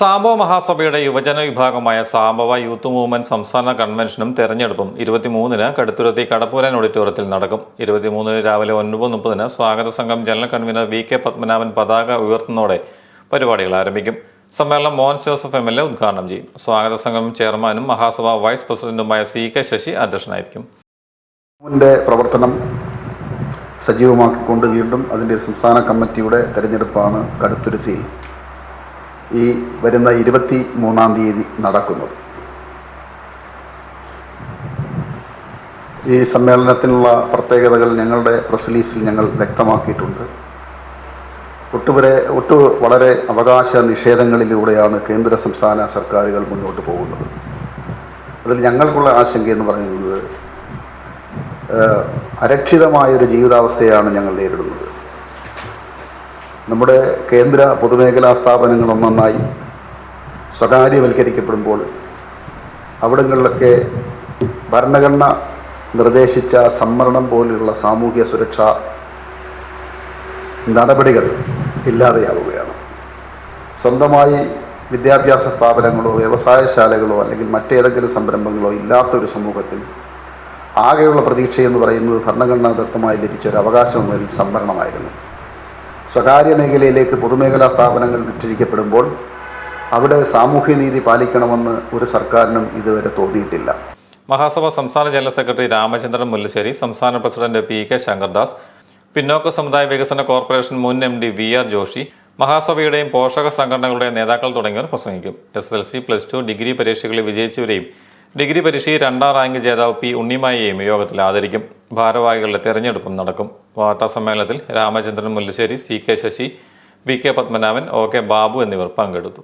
സാംബവ മഹാസഭയുടെ യുവജന വിഭാഗമായ Sambava youth movement സംസ്ഥാന കൺവെൻഷനും തെരഞ്ഞെടുപ്പും ഇരുപത്തിമൂന്നിന് കടുത്തുരുത്തി കടപ്പൂരൻ ഓഡിറ്റോറിയത്തിൽ നടക്കും. ഇരുപത്തിമൂന്നിന് രാവിലെ ഒൻപത് മുപ്പതിന് സ്വാഗത സംഘം general convener V K Padmanabhan പതാക ഉയർത്തുന്നതോടെ പരിപാടികൾ ആരംഭിക്കും. സമ്മേളനം Mohan Joseph M L A ഉദ്ഘാടനം ചെയ്യും. സ്വാഗത സംഘം ചെയർമാനും മഹാസഭ വൈസ് പ്രസിഡന്റുമായ സി കെ ശശി അധ്യക്ഷനായിരിക്കും. പ്രവർത്തനം സജീവമാക്കിക്കൊണ്ട് വീണ്ടും അതിന്റെ സംസ്ഥാന കമ്മിറ്റിയുടെ തെരഞ്ഞെടുപ്പാണ് കടുത്തുരുത്തിയിൽ. ഈ വരുന്ന ഇരുപത്തി മൂന്നാം തീയതി നടക്കുന്നത്. ഈ സമ്മേളനത്തിനുള്ള പ്രത്യേകതകൾ ഞങ്ങളുടെ പ്രസ് ഞങ്ങൾ വ്യക്തമാക്കിയിട്ടുണ്ട്. ഒട്ടുവരെ ഒട്ടു വളരെ അവകാശ നിഷേധങ്ങളിലൂടെയാണ് കേന്ദ്ര സംസ്ഥാന സർക്കാരുകൾ മുന്നോട്ട് പോകുന്നത്. അതിൽ ഞങ്ങൾക്കുള്ള ആശങ്ക എന്ന് പറയുന്നത് അരക്ഷിതമായൊരു ജീവിതാവസ്ഥയാണ് ഞങ്ങൾ നേരിടുന്നത്. നമ്മുടെ കേന്ദ്ര പൊതുമേഖലാ സ്ഥാപനങ്ങൾ ഒന്നൊന്നായി സ്വകാര്യവൽക്കരിക്കപ്പെടുമ്പോൾ അവിടങ്ങളിലൊക്കെ ഭരണഘടന നിർദ്ദേശിച്ച സംവരണം പോലെയുള്ള സാമൂഹ്യ സുരക്ഷാ നടപടികൾ ഇല്ലാതെയാവുകയാണ്. സ്വന്തമായി വിദ്യാഭ്യാസ സ്ഥാപനങ്ങളോ വ്യവസായശാലകളോ അല്ലെങ്കിൽ മറ്റേതെങ്കിലും സംരംഭങ്ങളോ ഇല്ലാത്തൊരു സമൂഹത്തിൽ ആകെയുള്ള പ്രതീക്ഷയെന്ന് പറയുന്നത് ഭരണഘടനാദത്തമായി ലഭിച്ച ഒരു അവകാശം എന്നതിൽ സംവരണമായിരുന്നു. സ്വകാര്യ മേഖലയിലേക്ക് പൊതുമേഖലാ സ്ഥാപനങ്ങൾ വിറ്റഴിക്കപ്പെടുമ്പോൾ അവിടെ സാമൂഹ്യനീതി പാലിക്കണമെന്ന് ഒരു സർക്കാരിനും ഇതുവരെ തോന്നിയിട്ടില്ല. മഹാസഭ സംസ്ഥാന ജനറൽ സെക്രട്ടറി രാമചന്ദ്രൻ മുല്ലശ്ശേരി സംസ്ഥാന പ്രസിഡന്റ് പി കെ ശങ്കർദാസ് പിന്നോക്ക സമുദായ വികസന കോർപ്പറേഷൻ മുൻ M D V R Joshi മഹാസഭയുടെയും പോഷക സംഘടനകളുടെയും നേതാക്കൾ തുടങ്ങിയവർ പ്രസംഗിക്കും. S L C plus two degree പരീക്ഷകളിൽ വിജയിച്ചവരെയും ഡിഗ്രി പരീക്ഷയിൽ രണ്ടാം റാങ്ക് ജേതാവ് പി ഉണ്ണിമായെയും യോഗത്തിൽ ആദരിക്കും. ഭാരവാഹികളുടെ തെരഞ്ഞെടുപ്പും നടക്കും. വാർത്താ സമ്മേളനത്തിൽ Ramachandran Mullassery C K Sasi V K Padmanabhan O K Babu എന്നിവർ പങ്കെടുത്തു.